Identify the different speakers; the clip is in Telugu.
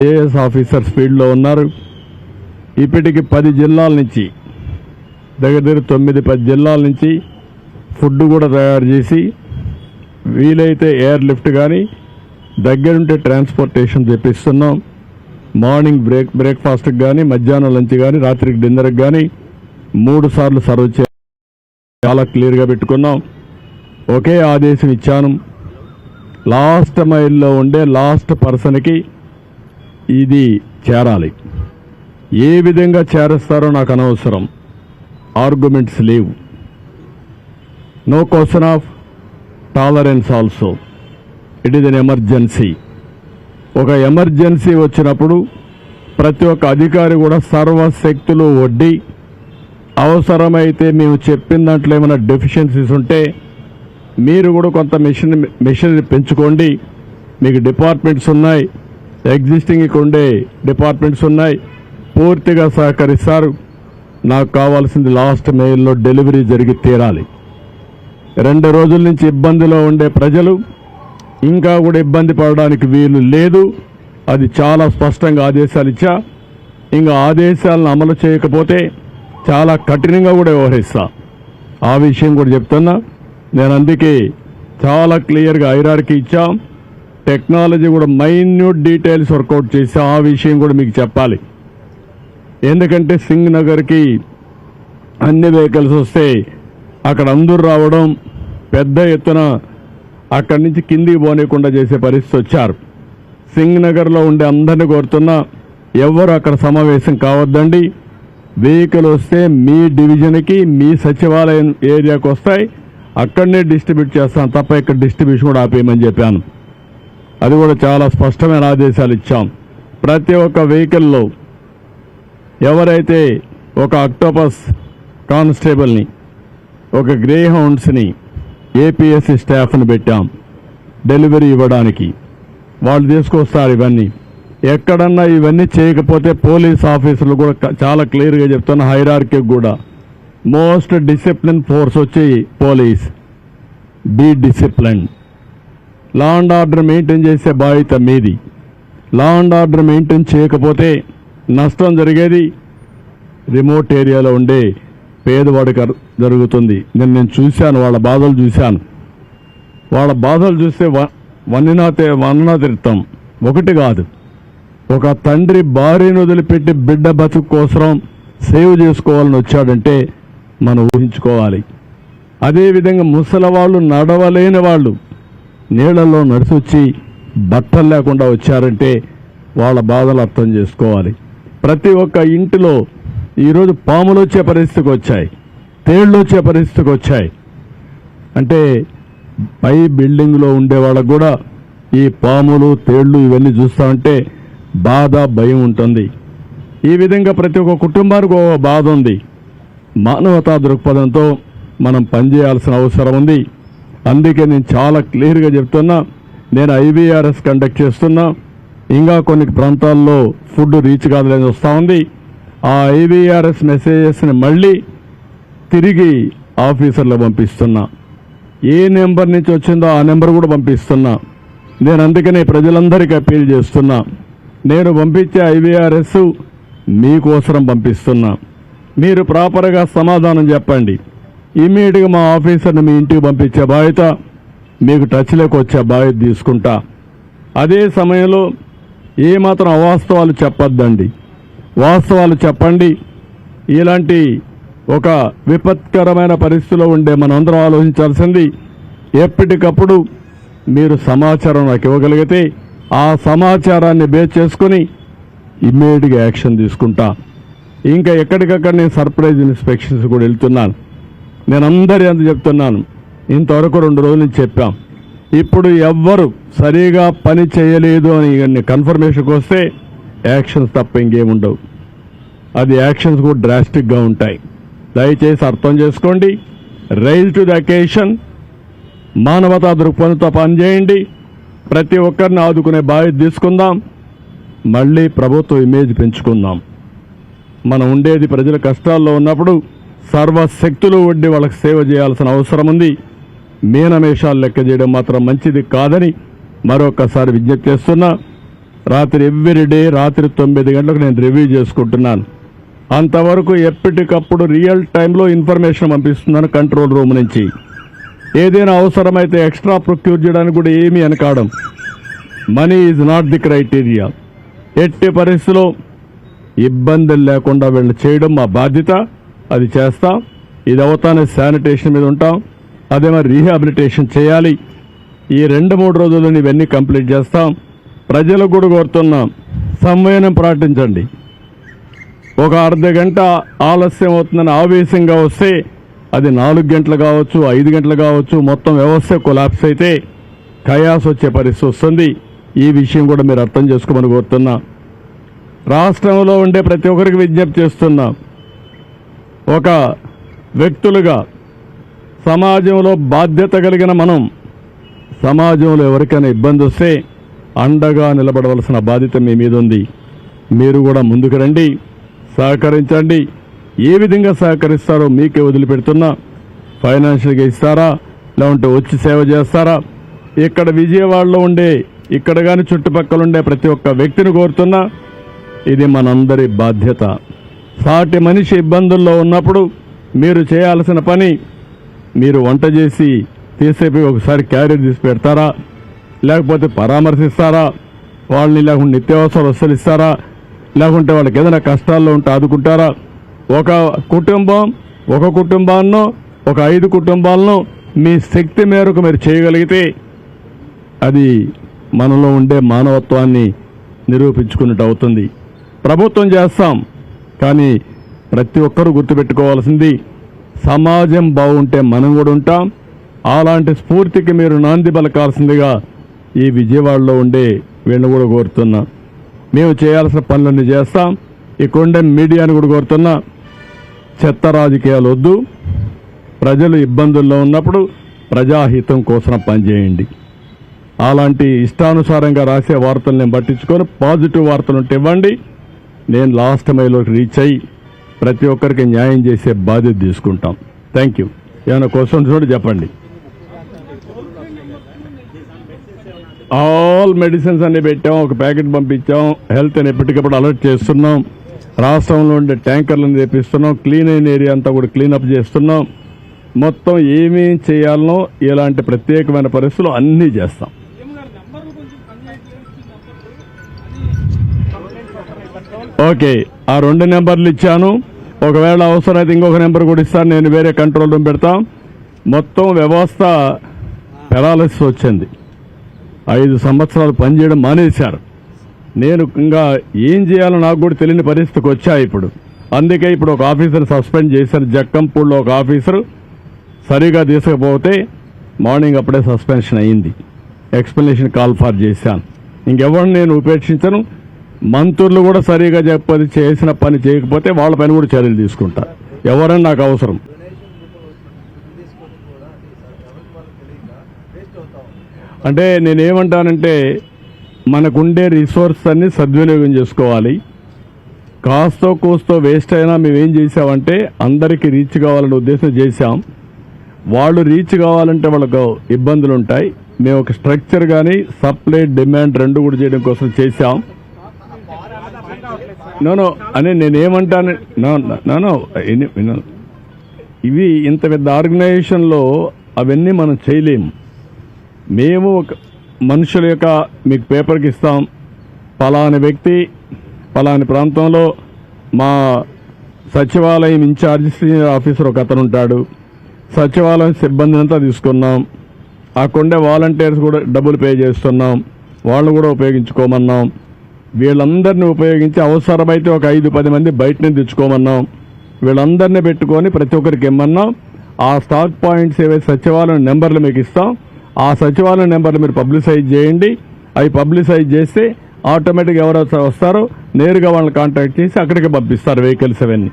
Speaker 1: ఏఎస్ ఆఫీసర్ స్పీడ్లో ఉన్నారు. ఇప్పటికి పది జిల్లాల నుంచి దగ్గర దగ్గర తొమ్మిది పది జిల్లాల నుంచి ఫుడ్ కూడా తయారు చేసి వీలైతే ఎయిర్ లిఫ్ట్ కానీ దగ్గరుంటే ట్రాన్స్పోర్టేషన్ తెప్పిస్తున్నాం మార్నింగ్ బ్రేక్ బ్రేక్ఫాస్ట్కి కానీ మధ్యాహ్నం లంచ్ కానీ రాత్రికి డిన్నర్కి కానీ మూడు సార్లు సర్వ్ చే చాలా క్లియర్గా పెట్టుకున్నాం. ఒకే ఆదేశం ఇచ్చాను. లాస్ట్ మైల్లో ఉండే లాస్ట్ పర్సన్కి ఇది చేరాలి. ఏ విధంగా చేరుస్తారో నాకు అనవసరం. ఆర్గ్యుమెంట్స్ లేవు. No question of tolerance also it is an emergency ఒక ఎమర్జెన్సీ వచ్చినప్పుడు ప్రతి ఒక్క అధికారి కూడా సర్వశక్తులు వడ్డీ అవసరమైతే మేము చెప్పిన దాంట్లో ఏమైనా డెఫిషియన్సీస్ ఉంటే మీరు కూడా కొంత మిషన్ మిషనరీ పెంచుకోండి. మీకు డిపార్ట్మెంట్స్ ఉన్నాయి. ఎగ్జిస్టింగ్ ఇక్కడ ఉండే డిపార్ట్మెంట్స్ ఉన్నాయి. పూర్తిగా సహకరిస్తారు. నాకు కావాల్సింది లాస్ట్ మెయిల్లో డెలివరీ జరిగి తీరాలి. రెండు రోజుల నుంచి ఇబ్బందిలో ఉండే ప్రజలు ఇంకా కూడా ఇబ్బంది పడడానికి వీలు లేదు. అది చాలా స్పష్టంగా ఆదేశాలు ఇచ్చా. ఇంకా ఆదేశాలను అమలు చేయకపోతే చాలా కఠినంగా కూడా వ్యవహరిస్తా. ఆ విషయం కూడా చెప్తున్నా. నేను అందుకే చాలా క్లియర్గా ఐరార్కి ఇచ్చాం. టెక్నాలజీ కూడా మైన్యూట్ డీటెయిల్స్ వర్కౌట్ చేసి ఆ విషయం కూడా మీకు చెప్పాలి. ఎందుకంటే సింగ్ నగర్కి అన్ని వెహికల్స్ వస్తే అక్కడ అందరూ రావడం పెద్ద ఎత్తున అక్కడి నుంచి కిందికి పోనీయకుండా చేసే పరిస్థితి వచ్చారు. సింగ్ నగర్లో ఉండే అందరిని కోరుతున్నా ఎవరు అక్కడ సమావేశం కావద్దండి. వెహికల్ వస్తే మీ డివిజన్కి మీ సచివాలయం ఏరియాకు వస్తాయి. అక్కడనే డిస్ట్రిబ్యూట్ చేస్తాను తప్ప ఇక్కడ డిస్ట్రిబ్యూషన్ కూడా ఆపేయమని చెప్పాను. అది కూడా చాలా స్పష్టమైన ఆదేశాలు ఇచ్చాం. ప్రతి ఒక్క వెహికల్లో ఎవరైతే ఒక అక్టోపస్ కానిస్టేబుల్ని ఒక గ్రే హౌండ్స్ని ఏపీఎస్సి స్టాఫ్ని పెట్టాం డెలివరీ ఇవ్వడానికి. వాళ్ళు తీసుకొస్తారు ఇవన్నీ. ఎక్కడన్నా ఇవన్నీ చేయకపోతే పోలీస్ ఆఫీసులు కూడా చాలా క్లియర్గా చెప్తున్న హైరార్కి కూడా. మోస్ట్ డిసిప్లిన్ ఫోర్స్ వచ్చి police. Be discipline. Law and order maintain చేసే బాధ్యత మీది. లా అండ్ ఆర్డర్ మెయింటైన్ చేయకపోతే నష్టం జరిగేది రిమోట్ ఏరియాలో ఉండే పేదవాడికి జరుగుతుంది. నేను నేను చూశాను వాళ్ళ బాధలు చూశాను. వాళ్ళ బాధలు చూస్తే వ- వన్నినా తే- ఒకటి కాదు. ఒక తండ్రి భార్యను వదిలిపెట్టి బిడ్డ బతుకు కోసం సేవ్ చేసుకోవాలని వచ్చాడంటే మనం ఊహించుకోవాలి. అదేవిధంగా ముసలి వాళ్ళు నడవలేని వాళ్ళు నీళ్ళలో నడిచొచ్చి బట్టలు లేకుండా వచ్చారంటే వాళ్ళ బాధలు అర్థం చేసుకోవాలి. ప్రతి ఒక్క ఇంటిలో ఈరోజు పాములు వచ్చే పరిస్థితికి వచ్చాయి. తేళ్ళు వచ్చే పరిస్థితికి వచ్చాయి. అంటే పై బిల్డింగ్లో ఉండే వాళ్ళకు కూడా ఈ పాములు తేళ్ళు ఇవన్నీ చూస్తా ఉంటే బాధ భయం ఉంటుంది. ఈ విధంగా ప్రతి ఒక్క కుటుంబానికి ఒక బాధ ఉంది. మానవతా దృక్పథంతో మనం పనిచేయాల్సిన అవసరం ఉంది. అందుకే నేను చాలా క్లియర్గా చెప్తున్నా నేను ఐవీఆర్ఎస్ కండక్ట్ చేస్తున్నా. ఇంకా కొన్ని ప్రాంతాల్లో ఫుడ్ రీచ్ కాదులేని వస్తూ ఉంది. ఆ ఐవీఆర్ఎస్ మెసేజెస్ని మళ్ళీ తిరిగి ఆఫీసర్లు పంపిస్తున్నా. ఏ నెంబర్ నుంచి వచ్చిందో ఆ నెంబర్ కూడా పంపిస్తున్నా. నేను అందుకనే ప్రజలందరికీ అప్పీల్ చేస్తున్నా. నేను పంపించే ఐవీఆర్ఎస్ మీకోసరం పంపిస్తున్నా. మీరు ప్రాపర్గా సమాధానం చెప్పండి. ఇమీడియట్గా మా ఆఫీసర్ని మీ ఇంటికి పంపించే బాధ్యత మీకు టచ్లోకి వచ్చే బాధ్యత తీసుకుంటా. అదే సమయంలో ఏమాత్రం అవాస్తవాలు చెప్పొద్దండి. వాస్తవాలు చెప్పండి. ఇలాంటి ఒక విపత్కరమైన పరిస్థితిలో ఉండే మనందరం ఆలోచించాల్సింది ఎప్పటికప్పుడు మీరు సమాచారం నాకు ఇవ్వగలిగితే ఆ సమాచారాన్ని బేస్ చేసుకుని ఇమ్మీడియట్గా యాక్షన్ తీసుకుంటా. ఇంకా ఎక్కడికక్కడ నేను సర్ప్రైజ్ ఇన్స్పెక్షన్స్ కూడా వెళ్తున్నాను. నేను అందరి అందు చెప్తున్నాను. ఇంతవరకు రెండు రోజుల నుంచి చెప్పాం. ఇప్పుడు ఎవ్వరు సరిగా పని చేయలేదు అని కన్ఫర్మేషన్కి వస్తే యాక్షన్స్ తప్ప ఇంకేముండవు అది యాక్షన్స్ కూడా డ్రాస్టిక్గా ఉంటాయి. దయచేసి అర్థం చేసుకోండి. రైజ్ టు ద అకేషన్ మానవతా దృక్పథంతో పనిచేయండి. ప్రతి ఒక్కరిని ఆదుకునే బాధ్యత తీసుకుందాం. మళ్ళీ ప్రభుత్వ ఇమేజ్ పెంచుకుందాం. మనం ఉండేది ప్రజల కష్టాల్లో ఉన్నప్పుడు సర్వశక్తులు వడ్డీ వాళ్ళకి సేవ చేయాల్సిన అవసరం ఉంది. మీనమేషాలు లెక్క చేయడం మాత్రం మంచిది కాదని మరొకసారి విజ్ఞప్తి చేస్తున్నా. రాత్రి ఎవ్రీడే రాత్రి తొమ్మిది గంటలకు నేను రివ్యూ చేసుకుంటున్నాను. అంతవరకు ఎప్పటికప్పుడు రియల్ టైంలో ఇన్ఫర్మేషన్ పంపిస్తున్నాను కంట్రోల్ రూమ్ నుంచి. ఏదైనా అవసరమైతే ఎక్స్ట్రా ప్రొక్యూర్ చేయడానికి కూడా ఏమీ అనకాడం money is not the criteria. ఎట్టి పరిస్థితిలో ఇబ్బందులు లేకుండా వీళ్ళు చేయడం మా బాధ్యత. అది చేస్తాం. ఇది అవుతానే శానిటేషన్ మీద ఉంటాం. అదే మరి రీహాబిలిటేషన్ చేయాలి. ఈ రెండు మూడు రోజుల్లో ఇవన్నీ కంప్లీట్ చేస్తాం. ప్రజలకు కూడా కోరుతున్నాం. సంవయనం పాటించండి ఒక అర్ధ గంట ఆలస్యం అవుతుందని ఆవేశంగా వస్తే అది నాలుగు గంటలు కావచ్చు ఐదు గంటలు కావచ్చు మొత్తం వ్యవస్థ కొలాప్స్ అయితే కయాస్ వచ్చే పరిస్థితి వస్తుంది. ఈ విషయం కూడా మీరు అర్థం చేసుకోమని కోరుతున్నా. రాష్ట్రంలో ఉండే ప్రతి ఒక్కరికి విజ్ఞప్తి చేస్తున్నాం. ఒక వ్యక్తులుగా సమాజంలో బాధ్యత కలిగిన మనం సమాజంలో ఎవరికైనా ఇబ్బంది వస్తే అండగా నిలబడవలసిన బాధ్యత మీ మీద ఉంది. మీరు కూడా ముందుకు రండి సహకరించండి. ఏ విధంగా సహకరిస్తారో మీకే వదిలిపెడుతున్నా. ఫైనాన్షియల్గా ఇస్తారా? లేకుంటే వచ్చి సేవ చేస్తారా? ఇక్కడ విజయవాడలో ఉండే ఇక్కడ కానీ చుట్టుపక్కల ఉండే ప్రతి ఒక్క వ్యక్తిని కోరుతున్నా ఇది మనందరి బాధ్యత. సాటి మనిషి ఇబ్బందుల్లో ఉన్నప్పుడు మీరు చేయాల్సిన పని మీరు వంట చేసి తీసేపి ఒకసారి క్యారేజ్ తీసి పెడతారా? లేకపోతే పరామర్శిస్తారా? వాళ్ళని లేకుంటే నిత్యావసర వస్తువులు ఇస్తారా లేకుంటే వాళ్ళకి ఏదైనా కష్టాల్లో ఉంటే ఆదుకుంటారా? ఒక కుటుంబం ఒక కుటుంబాన్ని ఒక ఐదు కుటుంబాలను మీ శక్తి మేరకు మీరు చేయగలిగితే అది మనలో ఉండే మానవత్వాన్ని నిరూపించుకున్నట్టు అవుతుంది. ప్రభుత్వం చేస్తాం. కానీ ప్రతి ఒక్కరూ గుర్తుపెట్టుకోవాల్సింది సమాజం బాగుంటే మనం కూడా ఉంటాం. అలాంటి స్ఫూర్తికి మీరు నాంది పలకాల్సిందిగా ఈ విజయవాడలో ఉండే వీళ్ళని కూడా కోరుతున్నా. మేము చేయాల్సిన పనులన్నీ చేస్తాం. ఇక్కడ ఉండే మీడియాని కూడా కోరుతున్నా. చెత్త రాజకీయాలు వద్దు. ప్రజలు ఇబ్బందుల్లో ఉన్నప్పుడు ప్రజాహితం కోసం పనిచేయండి అలాంటి ఇష్టానుసారంగా రాసే వార్తలు నేను పట్టించుకొని పాజిటివ్ వార్తలు ఉంటే ఇవ్వండి. నేను లాస్ట్ మైలోకి రీచ్ అయ్యి ప్రతి ఒక్కరికి న్యాయం చేసే బాధ్యత తీసుకుంటాం. థ్యాంక్ యూ ఏమైనా క్వశ్చన్స్ కూడా చెప్పండి. ఆల్ మెడిసిన్స్ అన్ని పెట్టాం ఒక ప్యాకెట్ పంపించాం హెల్త్ అని ఎప్పటికప్పుడు అలర్ట్ చేస్తున్నాం. రాష్ట్రంలో ఉండే ట్యాంకర్లను తెప్పిస్తున్నాం క్లీన్ అయిన ఏరియా అంతా కూడా క్లీనప్ చేస్తున్నాం. మొత్తం ఏమేం చేయాలనో ఇలాంటి ప్రత్యేకమైన పరిస్థితులు అన్నీ చేస్తాం. ఓకే ఆ రెండు నెంబర్లు ఇచ్చాను. ఒకవేళ అవసరమైతే ఇంకొక నెంబర్ కూడా ఇస్తాను. నేను వేరే కంట్రోల్ రూమ్ పెడతా. మొత్తం వ్యవస్థ పెరాలసిస్ వచ్చింది. ఐదు సంవత్సరాలు పనిచేయడం మానేశారు. నేను ఇంకా ఏం చేయాలో నాకు కూడా తెలియని పరిస్థితికి వచ్చా ఇప్పుడు. అందుకే ఇప్పుడు ఒక ఆఫీసర్ సస్పెండ్ చేశారు. జక్కంపూడిలో ఒక ఆఫీసర్ సరిగా తీసుకపోతే మార్నింగ్ అప్పుడే సస్పెన్షన్ అయింది ఎక్స్ప్లెనేషన్ కాల్ ఫార్ చేశాను. ఇంకెవరిని నేను ఉపేక్షించను. మంత్రులు కూడా సరిగా చెప్పది చేసిన పని చేయకపోతే వాళ్ళ పైన కూడా చర్యలు తీసుకుంటా. ఎవరైనా నాకు అవసరం. అంటే నేనేమంటానంటే మనకుండే రిసోర్స్ అన్ని సద్వినియోగం చేసుకోవాలి. కాస్తో కూస్తో వేస్ట్ అయినా మేమేం చేసామంటే అందరికీ రీచ్ కావాలనే ఉద్దేశం చేశాం. వాళ్ళు రీచ్ కావాలంటే వాళ్ళకు ఇబ్బందులు ఉంటాయి మేము ఒక స్ట్రక్చర్ కానీ సప్లై డిమాండ్ రెండు కూడా చేయడం కోసం చేశాం. నోనో అని నేనేమంటాను నో ఇవి ఇంత పెద్ద ఆర్గనైజేషన్లో అవన్నీ మనం చేయలేము మేము ఒక మనుషుల యొక్క మీకు పేపర్కి ఇస్తాం. పలాని వ్యక్తి పలాని ప్రాంతంలో మా సచివాలయం ఇన్ఛార్జ్ సీనియర్ ఆఫీసర్ ఒక అతను ఉంటాడు. సచివాలయం సిబ్బంది అంతా తీసుకున్నాం. ఆ కొండే వాలంటీర్స్ కూడా డబ్బులు పే చేస్తున్నాం. వాళ్ళు కూడా ఉపయోగించుకోమన్నాం. వీళ్ళందరినీ ఉపయోగించి అవసరమైతే ఒక ఐదు పది మంది బయట నుంచి తెచ్చుకోమన్నాం. వీళ్ళందరినీ పెట్టుకొని ప్రతి ఒక్కరికి ఇమ్మన్నాం. ఆ స్టాక్ పాయింట్స్ ఏవైతే సచివాలయం నెంబర్లు మీకు ఇస్తాం ఆ సచివాలయం నెంబర్లు మీరు పబ్లిసైజ్ చేయండి. అవి పబ్లిసైజ్ చేస్తే ఆటోమేటిక్గా ఎవరో వస్తారో నేరుగా వాళ్ళని కాంటాక్ట్ చేసి అక్కడికి పంపిస్తారు వెహికల్స్ అవన్నీ.